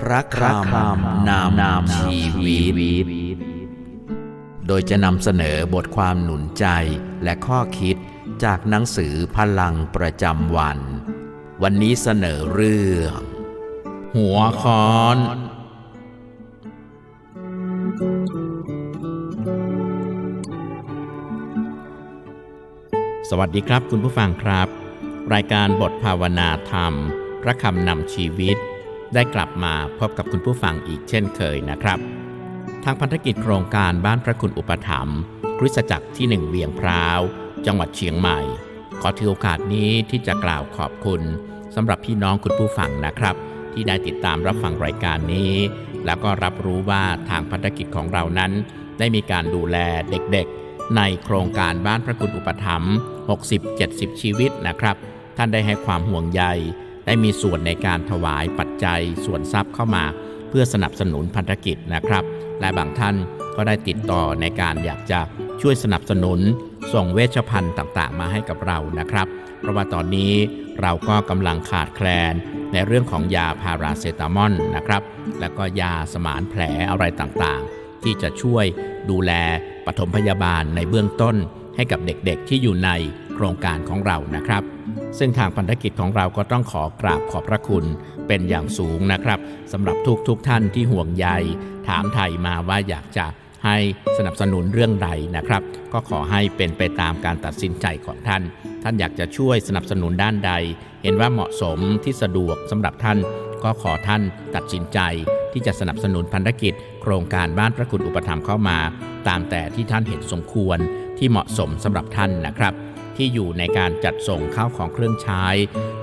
พระคำนามนามชีวิต โดยจะนำเสนอบทความหนุนใจและข้อคิดจากหนังสือพลังประจำวัน วันนี้เสนอเรื่อง หัวค้อน สวัสดีครับคุณผู้ฟังครับ รายการบทภาวนาธรรม พระคำนำชีวิต ได้กลับมาพบกับคุณผู้ฟังอีกเช่นเคยนะครับ ทางพันธกิจโครงการบ้านพระคุณอุปถัมภ์คริสตจักรที่หนึ่งเวียงพร้าว จังหวัดเชียงใหม่ ขอถือโอกาสนี้ที่จะกล่าวขอบคุณสำหรับพี่น้องคุณผู้ฟังนะครับ ที่ได้ติดตามรับฟังรายการนี้ แล้วก็รับรู้ว่าทางพันธกิจของเรานั้น ได้มีการดูแลเด็กๆ ในโครงการบ้านพระคุณอุปถัมภ์60-70 ชีวิตนะครับ ท่านได้ให้ความห่วงใย ได้มีส่วนในการถวายปัจจัยส่วนทรัพย์เข้ามา เพื่อสนับสนุนพันธกิจนะครับ และบางท่านก็ได้ติดต่อในการอยากจะช่วยสนับสนุน ส่งเวชภัณฑ์ต่างๆ มาให้กับเรานะครับ เพราะว่าตอนนี้เราก็กำลังขาดแคลนในเรื่องของยาพาราเซตามอลนะครับ แล้วก็ยาสมานแผลอะไรต่างๆ ที่จะช่วยดูแลปฐมพยาบาลในเบื้องต้นให้กับเด็กๆที่อยู่ในโครงการของเรานะครับ ซึ่งทางพันธกิจของเราก็ต้องขอกราบขอบพระคุณเป็นอย่างสูงนะครับสำหรับทุกๆทท่านที่ห่วงใย ถามไทยมาว่าอยากจะให้สนับสนุนเรื่องใดนะครับ ก็ขอให้เป็นไปตามการตัดสินใจของท่าน ท่านอยากจะช่วยสนับสนุนด้านใด เห็นว่าเหมาะสมที่สะดวกสำหรับท่าน ก็ขอท่านตัดสินใจที่จะสนับสนุนพันธกิจ โครงการบ้านพระคุณอุปถัมภ์เข้ามา ตามแต่ที่ท่านเห็นสมควรที่เหมาะสมสำหรับท่านนะครับ ที่อยู่ในการจัดส่งข้าวของเครื่องใช้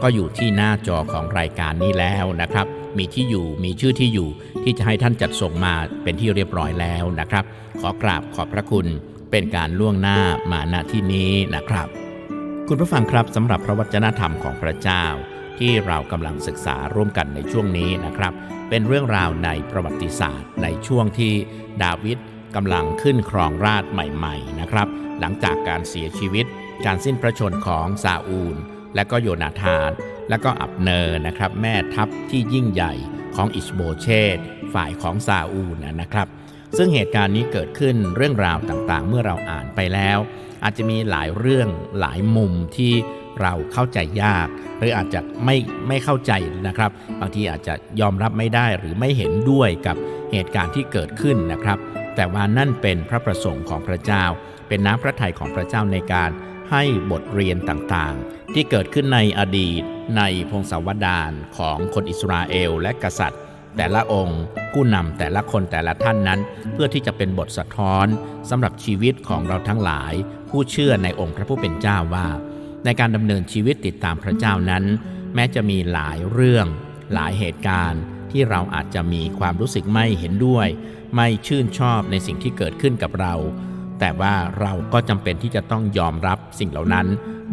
ก็อยู่ที่หน้าจอของรายการนี้แล้วนะครับ มีที่อยู่มีชื่อที่อยู่ที่จะให้ท่านจัดส่งมาเป็นที่เรียบร้อยแล้วนะครับ ขอกราบขอบพระคุณเป็นการล่วงหน้ามาณที่นี้นะครับ คุณผู้ฟังครับสำหรับพระวจนะธรรมของพระเจ้า ที่เรากำลังศึกษาร่วมกันในช่วงนี้นะครับ เป็นเรื่องราวในประวัติศาสตร์ ในช่วงที่ดาวิดกำลังขึ้นครองราชใหม่ ๆ นะครับ หลังจากการเสียชีวิต การสิ้นพระชนของซาอูล และก็โยนาธาน และก็อับเนอร์นะครับ แม่ทัพที่ยิ่งใหญ่ของอิชโบเชตฝ่ายของซาอูลนะครับ ซึ่งเหตุการณ์นี้เกิดขึ้นเรื่องราวต่างๆ เมื่อเราอ่านไปแล้ว อาจจะมีหลายเรื่องหลายมุมที่เราเข้าใจยาก หรืออาจจะไม่ไม่เข้าใจนะครับ บางทีอาจจะยอมรับไม่ได้หรือไม่เห็นด้วยกับเหตุการณ์ที่เกิดขึ้นนะครับ แต่ว่านั่นเป็นพระประสงค์ของพระเจ้า เป็นน้ำพระทัยของพระเจ้าในการ ให้บทเรียนต่างๆ ที่เกิดขึ้นในอดีตในพงศาวดารของคนอิสราเอลและกษัตริย์ แต่ละองค์ผู้นำแต่ละคนแต่ละท่านนั้น เพื่อที่จะเป็นบทสะท้อนสำหรับชีวิตของเราทั้งหลาย ผู้เชื่อในองค์พระผู้เป็นเจ้าว่า ในการดำเนินชีวิตติดตามพระเจ้านั้น แม้จะมีหลายเรื่อง หลายเหตุการณ์ที่เราอาจจะมีความรู้สึกไม่เห็นด้วย ไม่ชื่นชอบในสิ่งที่เกิดขึ้นกับเรา แต่ว่าเราก็จำเป็นที่จะต้องยอมรับสิ่งเหล่านั้น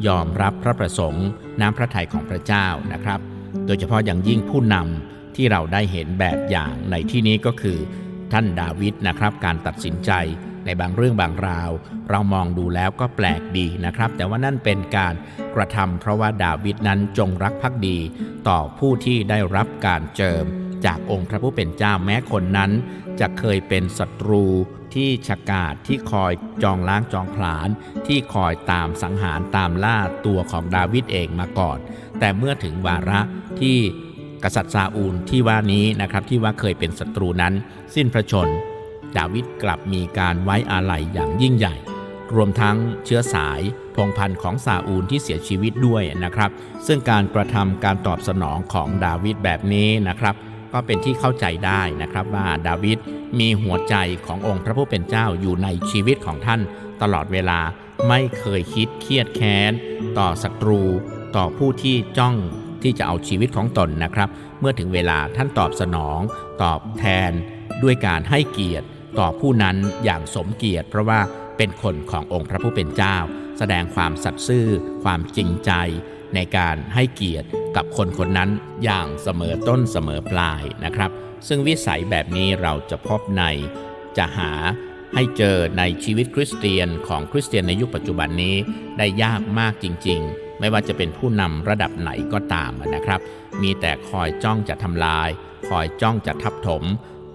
ยอมรับพระประสงค์ น้ำพระทัยของพระเจ้านะครับ โดยเฉพาะอย่างยิ่งผู้นำที่เราได้เห็นแบบอย่างในที่นี้ก็คือ ท่านดาวิดนะครับ การตัดสินใจในบางเรื่องบางราว เรามองดูแล้วก็แปลกดีนะครับ แต่ว่านั่นเป็นการกระทำเพราะว่าดาวิดนั้นจงรักภักดี ต่อผู้ที่ได้รับการเจิม จากองค์พระผู้เป็นเจ้าแม้คนนั้น จะเคยเป็นศัตรู ที่ฉกาจที่คอยจองล้างจองผลาญที่คอยตามสังหารตามล่าตัวของดาวิดเองมาก่อน แต่เมื่อถึงวาระที่กษัตริย์ซาอูลที่ว่านี้นะครับที่ว่าเคยเป็นศัตรูนั้น สิ้นพระชน ดาวิดกลับมีการไว้อาลัยอย่างยิ่งใหญ่ รวมทั้งเชื้อสายพงพันธุ์ของซาอูลที่เสียชีวิตด้วยนะครับ ซึ่งการกระทำการตอบสนองของดาวิดแบบนี้นะครับ ก็เป็นที่เข้าใจได้นะครับว่าดาวิดมีหัวใจขององค์พระผู้เป็นเจ้าอยู่ในชีวิตของท่านตลอดเวลาไม่เคยคิดเครียดแค้น ต่อศัตรู ต่อผู้ที่จ้องที่จะเอาชีวิตของตนนะครับ เมื่อถึงเวลาท่านตอบสนอง ตอบแทน ด้วยการให้เกียรติ ต่อผู้นั้นอย่างสมเกียรติ เพราะว่าเป็นคนขององค์พระผู้เป็นเจ้า แสดงความสัตย์ซื่อ ความจริงใจ ในการให้เกียรติกับคนคนนั้นอย่างเสมอต้นเสมอปลายนะครับ ซึ่งวิสัยแบบนี้เราจะพบใน จะหาให้เจอในชีวิตคริสเตียนของคริสเตียนในยุคปัจจุบันนี้ได้ยากมากจริง ๆ ไม่ว่าจะเป็นผู้นำระดับไหนก็ตามนะครับ มีแต่คอยจ้องจะทำลาย คอยจ้องจะทับถม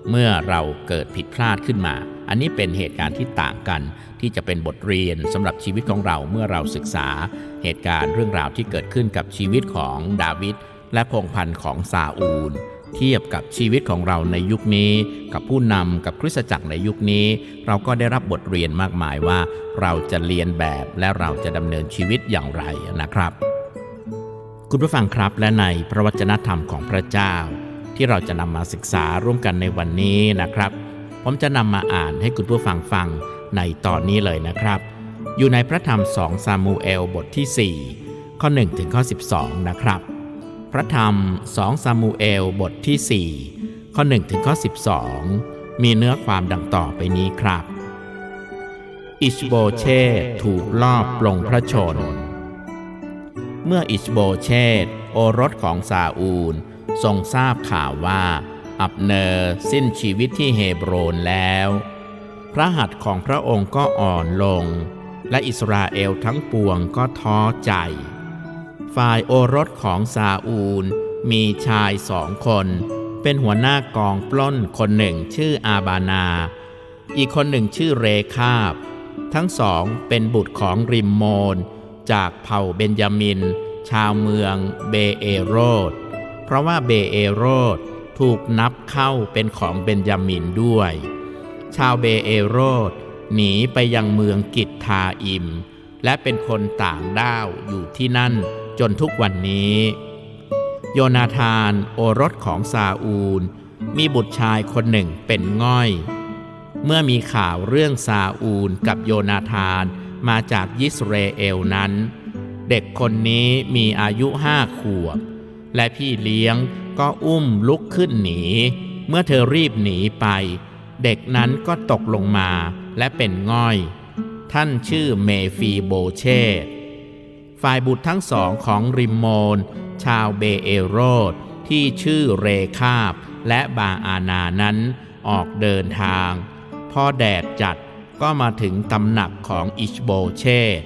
เมื่อเราเกิดผิดพลาดขึ้นมา อันนี้เป็นเหตุการณ์ที่ต่างกันที่จะเป็นบทเรียนสำหรับชีวิตของเราเมื่อเราศึกษา เหตุการณ์เรื่องราวที่เกิดขึ้นกับชีวิตของดาวิดและพงพันธ์ของซาอูล เทียบกับชีวิตของเราในยุคนี้ กับผู้นำกับคริสตจักรในยุคนี้ เราก็ได้รับบทเรียนมากมายว่า เราจะเรียนแบบและเราจะดำเนินชีวิตอย่างไรนะครับ คุณผู้ฟังครับและในพระวจนะธรรมของพระเจ้า ที่เราจะนำมาศึกษาร่วมกันในวันนี้นะครับ ผมจะนำมาอ่านให้คุณผู้ฟังฟังในตอนนี้เลยนะครับ อยู่ในพระธรรมสองซามูเอลบทที่ 4 ข้อ1ถึงข้อ12 นะครับ พระธรรมสองซามูเอลบทที่ 4 ข้อ1ถึงข้อ12 มีเนื้อความดังต่อไปนี้ครับ อิชโบเช่ถูกลอบปลงพระชน เมื่ออิชโบเชตโอรสของซาอูล ทรงทราบข่าวว่า อับเนอร์สิ้นชีวิตที่เฮโบรนแล้ว พระหัตถ์ของพระองค์ก็อ่อนลง และอิสราเอลทั้งปวงก็ท้อใจ ฝ่ายโอรสของซาอูลมีชายสองคน เป็นหัวหน้ากองปล้นคนหนึ่งชื่ออาบานา อีกคนหนึ่งชื่อเรคาบ ทั้งสองเป็นบุตรของริมโมน จากเผ่าเบนยามิน ชาวเมืองเบเอโรด เพราะว่าเบเอโรดถูกนับเข้าเป็นของเบนยามินด้วย ชาวเบเอโรดหนีไปยังเมืองกิตทาอิม และเป็นคนต่างด้าวอยู่ที่นั่นจนทุกวันนี้ โยนาธานโอรสของซาอูล มีบุตรชายคนหนึ่งเป็นง่อย เมื่อมีข่าวเรื่องซาอูลกับโยนาธานมาจากยิสราเอลนั้น เด็กคนนี้มีอายุห้าขวบ และพี่เลี้ยงก็อุ้มลุกขึ้นหนี เมื่อเธอรีบหนีไป เด็กนั้นก็ตกลงมาและเป็นง่อย ท่านชื่อเมฟีโบเชตฝ่ายบุตรทั้งสองของริมโมน ชาวเบเอโรดที่ชื่อเรคาบและบาอานานั้นออกเดินทาง พอแดดจัดก็มาถึงตำหนักของอิชโบเชต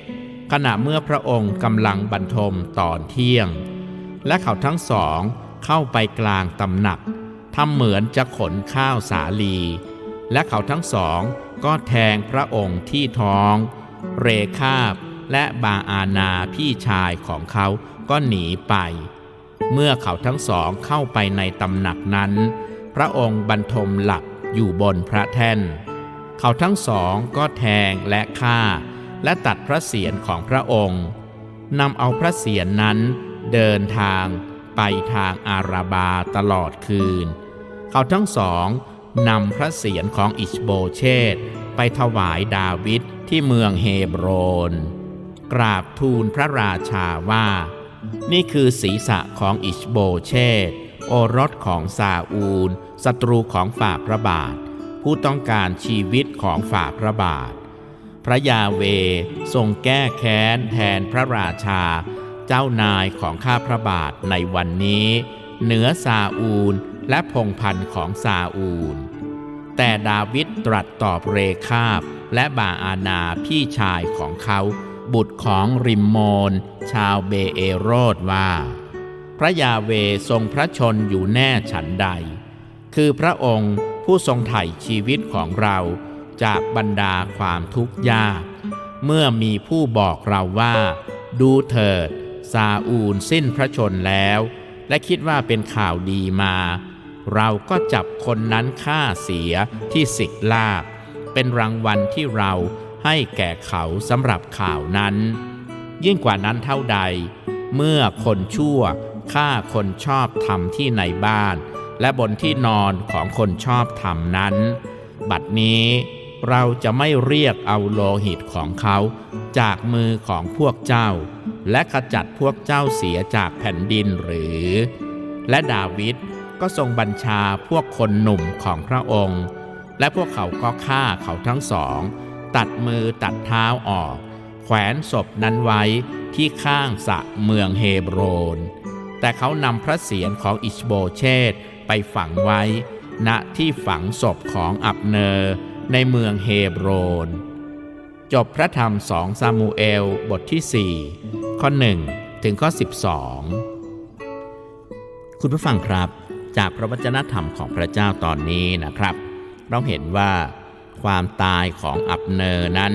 ขณะเมื่อพระองค์กำลังบรรทมตอนเที่ยง และเขาทั้งสองเข้าไปกลางตำหนักทำเหมือนจะขนข้าวสาลี และเขาทั้งสองก็แทงพระองค์ที่ท้อง เรคาบและบาอานาพี่ชายของเขาก็หนีไป เมื่อเขาทั้งสองเข้าไปในตำหนักนั้น พระองค์บรรทมหลับอยู่บนพระแท่น เขาทั้งสองก็แทงและฆ่า และตัดพระเศียรของพระองค์นำเอาพระเศียรนั้น เดินทางไปทางอาราบาตลอดคืน เขาทั้งสองนำพระเศียรของอิชโบเชตไปถวายดาวิดที่เมืองเฮบรน กราบทูลพระราชาว่า นี่คือศีรษะของอิชโบเชตโอรสของซาอูลศัตรูของฝ่าพระบาท ผู้ต้องการชีวิตของฝ่าพระบาท พระยาเวทรงแก้แค้นแทนพระราชา เจ้านายของข้าพระบาทในวันนี้ เหนือซาอูลและพงพันธ์ของซาอูล แต่ดาวิดตรัสตอบเรคาบและบาอานาพี่ชายของเขา บุตรของริมโมน ชาวเบเอโรดว่า พระยาเวทรงพระชนอยู่แน่ฉันใด คือพระองค์ผู้ทรงไถ่ชีวิตของเราจากบรรดาความทุกข์ยาก เมื่อมีผู้บอกเราว่า ดูเถิด ซาอูลสิ้นพระชนแล้ว และคิดว่าเป็นข่าวดีมา เราก็จับคนนั้นฆ่าเสียที่สิกลาบ เป็นรางวัลที่เราให้แก่เขาสำหรับข่าวนั้น ยิ่งกว่านั้นเท่าใด เมื่อคนชั่วฆ่าคนชอบธรรมที่ในบ้าน และบนที่นอนของคนชอบธรรมนั้น บัดนี้เราจะไม่เรียกเอาโลหิตของเขา จากมือของพวกเจ้า และขจัดพวกเจ้าเสียจากแผ่นดินหรือ และดาวิดก็ทรงบัญชาพวกคนหนุ่มของพระองค์ และพวกเขาก็ฆ่าเขาทั้งสอง ตัดมือตัดเท้าออก แขวนศพนั้นไว้ที่ข้างสะเมืองเฮบรน แต่เขานำพระเศียรของอิชโบเชตไปฝังไว้ ณที่ฝังศพของอับเนอร์ในเมืองเฮบรน จบพระธรรมสองซามูเอลบทที่4 ข้อ 1 ถึงข้อ 12 คุณผู้ฟังครับ จากพระวจนะธรรมของพระเจ้าตอนนี้นะครับ เราเห็นว่าความตายของอับเนอร์นั้น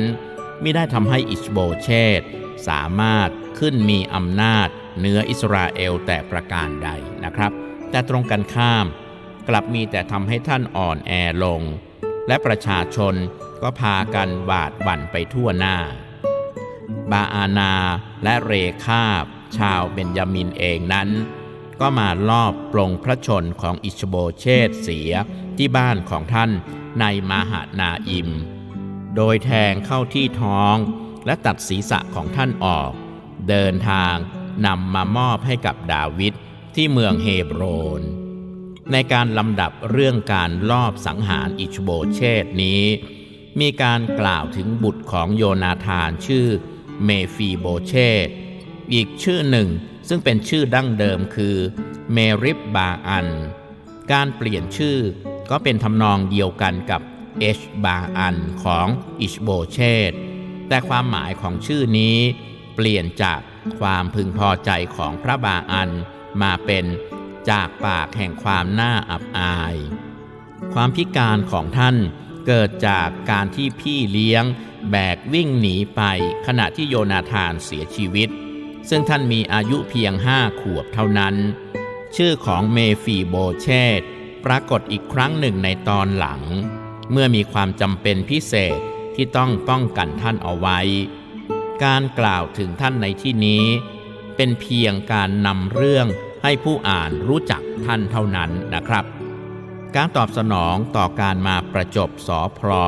ไม่ได้ทำให้อิชโบเชตสามารถขึ้นมีอำนาจเหนืออิสราเอลแต่ประการใดนะครับ แต่ตรงกันข้าม กลับมีแต่ทำให้ท่านอ่อนแอลง และประชาชนก็พากันหวาดหวั่นไปทั่วหน้า บาอานาและเรคาบ ชาวเบนยามินเองนั้น ก็มาลอบปลงพระชนของอิชโบเชตเสียที่บ้านของท่านในมาหานาอิม โดยแทงเข้าที่ท้องและตัดศีรษะของท่านออก เดินทางนำมามอบให้กับดาวิดที่เมืองเฮบโรน ในการลำดับเรื่องการลอบสังหารอิชโบเชตนี้ มีการกล่าวถึงบุตรของโยนาธานชื่อ เมฟีโบเชตอีกชื่อหนึ่งซึ่งเป็นชื่อดั้งเดิมคือเมริบบาอัน การเปลี่ยนชื่อก็เป็นทำนองเดียวกันกับเอชบาอันของอิชโบเชตแต่ความหมายของชื่อนี้เปลี่ยนจากความพึงพอใจของพระบาอันมาเป็นจากปากแห่งความน่าอับอาย ความพิการของท่านเกิดจากการที่พี่เลี้ยง แบกวิ่งหนีไปขณะที่โยนาธานเสียชีวิต ซึ่งท่านมีอายุเพียงห้าขวบเท่านั้น ชื่อของเมฟีโบเชตปรากฏอีกครั้งหนึ่งในตอนหลัง เมื่อมีความจำเป็นพิเศษที่ต้องป้องกันท่านเอาไว้ การกล่าวถึงท่านในที่นี้ เป็นเพียงการนำเรื่องให้ผู้อ่านรู้จักท่านเท่านั้นนะครับ การตอบสนองต่อการมาประจบสอพรอ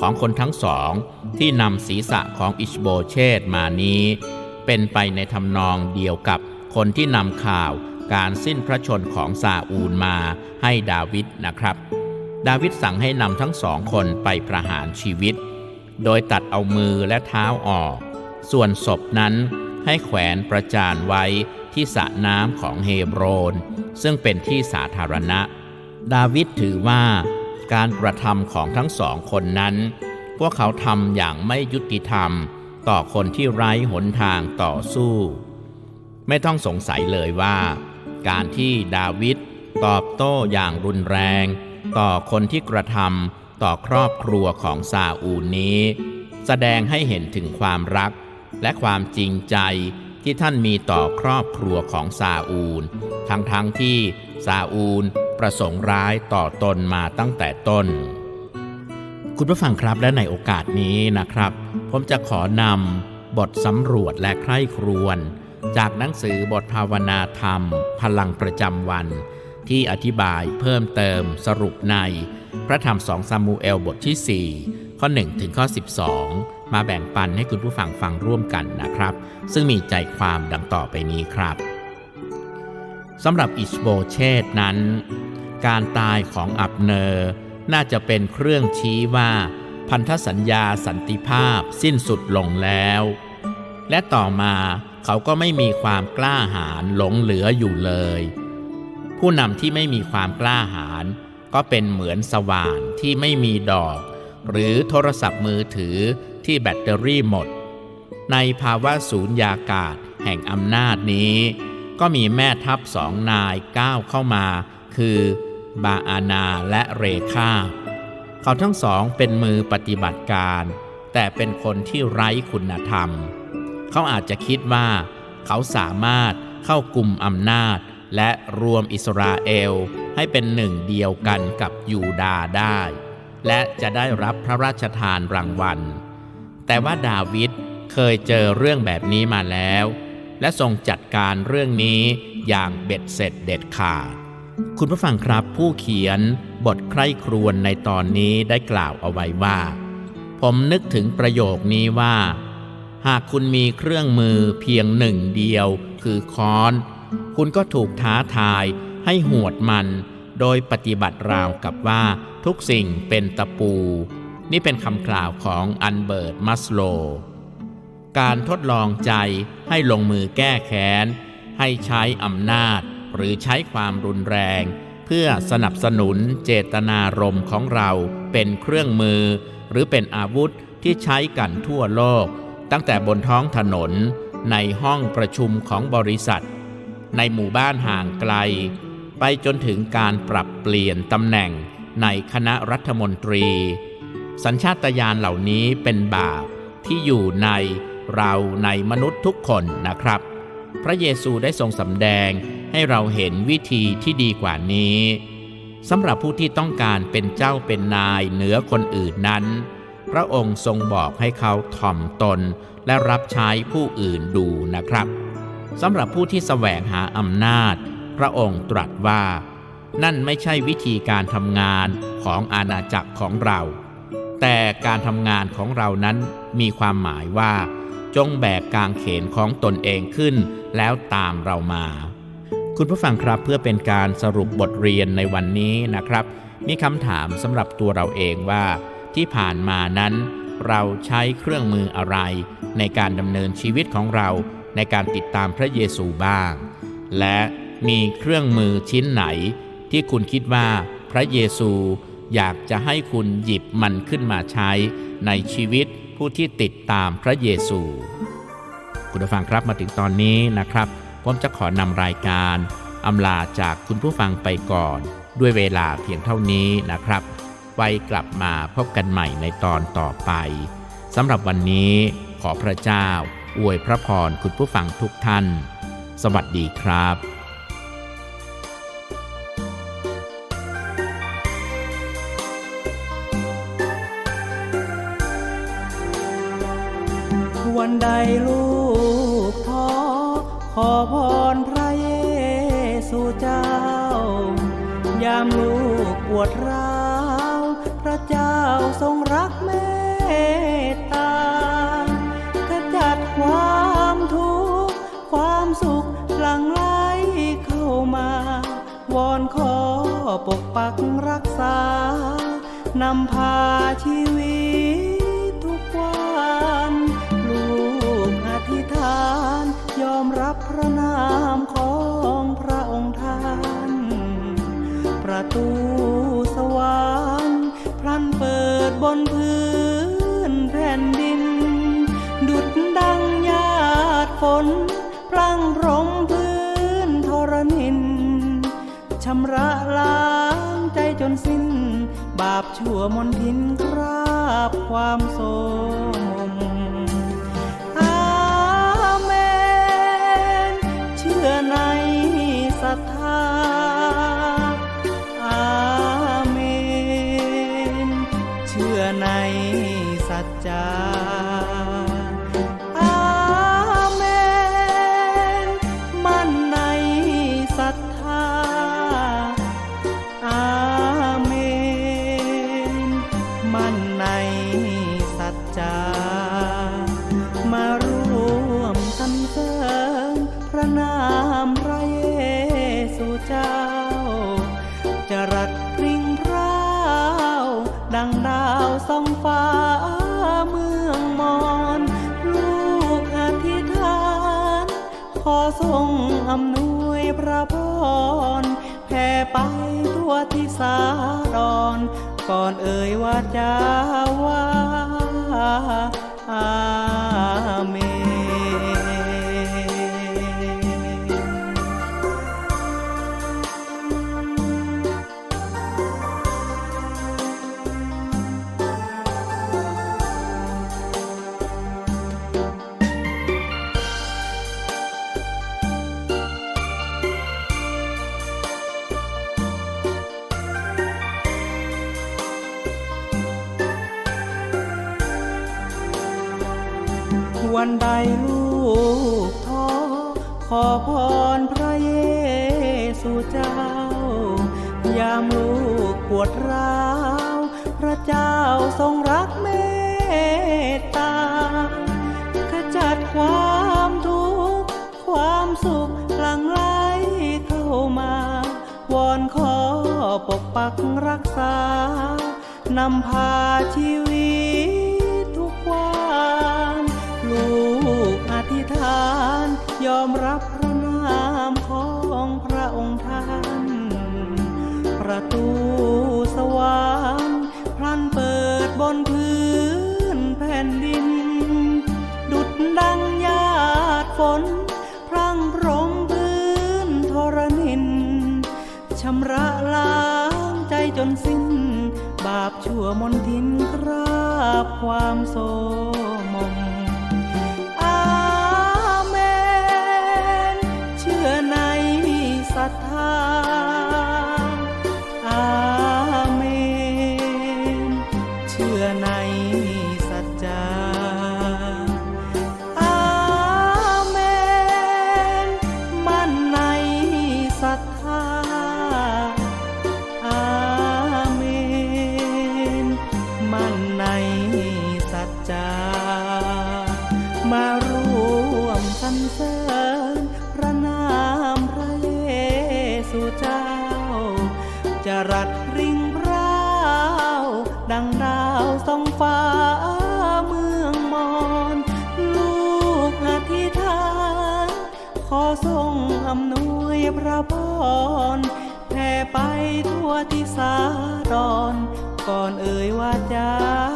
ของคนทั้งสอง ที่นำศีรษะของอิชโบเชตมานี้ เป็นไปในทำนองเดียวกับคนที่นำข่าวการสิ้นพระชนของซาอูลมาให้ดาวิดนะครับ ดาวิดสั่งให้นำทั้งสองคนไปประหารชีวิต โดยตัดเอามือและเท้าออก ส่วนศพนั้นให้แขวนประจานไว้ที่สระน้ำของเฮบรน ซึ่งเป็นที่สาธารณะ ดาวิดถือว่า การกระทำของทั้งสองคนนั้น พวกเขาทำอย่างไม่ยุติธรรม ต่อคนที่ไร้หนทางต่อสู้ ไม่ต้องสงสัยเลยว่า การที่ดาวิดตอบโต้อย่างรุนแรง ต่อคนที่กระทำต่อครอบครัวของซาอูลนี้ แสดงให้เห็นถึงความรัก และความจริงใจที่ท่านมีต่อครอบครัวของซาอูล ทั้งๆทที่ซาอูล ประสงค์ร้ายต่อตนมาตั้งแต่ต้น คุณผู้ฟังครับและในโอกาสนี้นะครับ ผมจะขอนำบทสำรวจและใคร่ครวญจากหนังสือบทภาวนาธรรม พลังประจำวัน ที่อธิบายเพิ่มเติมสรุปใน พระธรรมสองซามูเอลบทที่ 4 ข้อ 1 ถึงข้อ 12 มาแบ่งปันให้คุณผู้ฟังฟังร่วมกันนะครับ ซึ่งมีใจความดังต่อไปนี้ครับ สำหรับอิชโบเชตนั้น การตายของอับเนอร์น่าจะเป็นเครื่องชี้ว่า พันธสัญญาสันติภาพสิ้นสุดลงแล้ว และต่อมาเขาก็ไม่มีความกล้าหาญหลงเหลืออยู่เลย ผู้นำที่ไม่มีความกล้าหาญก็เป็นเหมือนสว่านที่ไม่มีดอก หรือโทรศัพท์มือถือที่แบตเตอรี่หมด ในภาวะสูญยากาศแห่งอำนาจนี้ ก็มีแม่ทัพสองนายก้าวเข้ามา คือบาอานาและเรคาเขาทั้งสองเป็นมือปฏิบัติการ แต่เป็นคนที่ไร้คุณธรรม เขาอาจจะคิดว่า เขาสามารถเข้ากลุ่มอำนาจ และรวมอิสราเอลให้เป็นหนึ่งเดียวกันกับยูดาได้ และจะได้รับพระราชทานรางวัล แต่ว่าดาวิดเคยเจอเรื่องแบบนี้มาแล้ว และทรงจัดการเรื่องนี้อย่างเบ็ดเสร็จเด็ดขาด คุณผู้ฟังครับผู้เขียนบทใคร่ครวญในตอนนี้ได้กล่าวเอาไว้ว่า ผมนึกถึงประโยคนี้ว่า หากคุณมีเครื่องมือเพียงหนึ่งเดียวคือค้อน คุณก็ถูกท้าทายให้หวดมัน โดยปฏิบัติราวกับว่าทุกสิ่งเป็นตะปู นี่เป็นคำกล่าวของอันเบิร์ตมัสโล การทดลองใจให้ลงมือแก้แค้น ให้ใช้อำนาจ หรือใช้ความรุนแรง เพื่อสนับสนุนเจตนารมณ์ของเราเป็นเครื่องมือ หรือเป็นอาวุธที่ใช้กันทั่วโลก ตั้งแต่บนท้องถนน ในห้องประชุมของบริษัท ในหมู่บ้านห่างไกล ไปจนถึงการปรับเปลี่ยนตำแหน่งในคณะรัฐมนตรี สัญชาตญาณเหล่านี้เป็นบาปที่อยู่ใน เราในมนุษย์ทุกคนนะครับ พระเยซูได้ทรงสำแดงให้เราเห็นวิธีที่ดีกว่านี้สำหรับผู้ที่ต้องการเป็นเจ้าเป็นนายเหนือคนอื่นนั้น พระองค์ทรงบอกให้เขาถ่อมตนและรับใช้ผู้อื่นดูนะครับสำหรับผู้ที่แสวงหาอำนาจ พระองค์ตรัสว่า นั่นไม่ใช่วิธีการทำงานของอาณาจักรของเรา แต่การทำงานของเรานั้นมีความหมายว่า จงแบกกางเขนของตนเองขึ้น แล้วตามเรามา คุณผู้ฟังครับเพื่อเป็นการสรุปบทเรียนในวันนี้นะครับ มีคำถามสำหรับตัวเราเองว่า ที่ผ่านมานั้น เราใช้เครื่องมืออะไร ในการดำเนินชีวิตของเราในการติดตามพระเยซูบ้าง และมีเครื่องมือชิ้นไหน ที่คุณคิดว่าพระเยซูอยากจะให้คุณหยิบมันขึ้นมาใช้ในชีวิต ผู้ที่ติดตามพระเยซู คุณผู้ฟังครับมาถึงตอนนี้นะครับ ผมจะขอนำรายการอำลาจากคุณผู้ฟังไปก่อน ด้วยเวลาเพียงเท่านี้นะครับ ไว้กลับมาพบกันใหม่ในตอนต่อไปสำหรับวันนี้ขอพระเจ้า อวยพระพรคุณผู้ฟังทุกท่าน สวัสดีครับ ระเจ้าทรงรักเมตตาขจัดความทุกข์ความสุขหลั่งไหลเข้ามาวอนขอปกปักรักษานำพาชีวิตทุกวันลูกอธิษฐานยอมรับพระนามของพระองค์ท่านประตู บนพื้นแผ่นดิน ดุดดังหยาดฝนพลังพรมพื้นทรนินชำระล้างใจจนสิ้น บาปชั่วมนทินคราบความโศม ส่องฟ้าเมืองมอนลูกอธิษฐาน ขอทรงอำนวยพระพรแผ่ไปทั่วที่สาดอนก่อนเอ่ยว่าจะว่าอาเมน วันใดลูกท้อขอพรพระเยซูเจ้า ยามลูกปวดร้าว พระเจ้าทรงรักเมตตาขจัดความทุกข์ความสุขหลั่งไหลเข้ามาวอนขอปกปักรักษานำพาชีวิต มรับพระนามของพระองค์ท่าน ประตูสวรรค์พลันเปิดบนพื้นแผ่นดิน ดุดดังหยาดฝน พรังพรมพื้นทรนินชำระล้างใจจนสิ้น บาปชั่วมนทินคราบความโสม ไปทั่วที่สาดอน ก่อนเอ่ยว่าจาว่า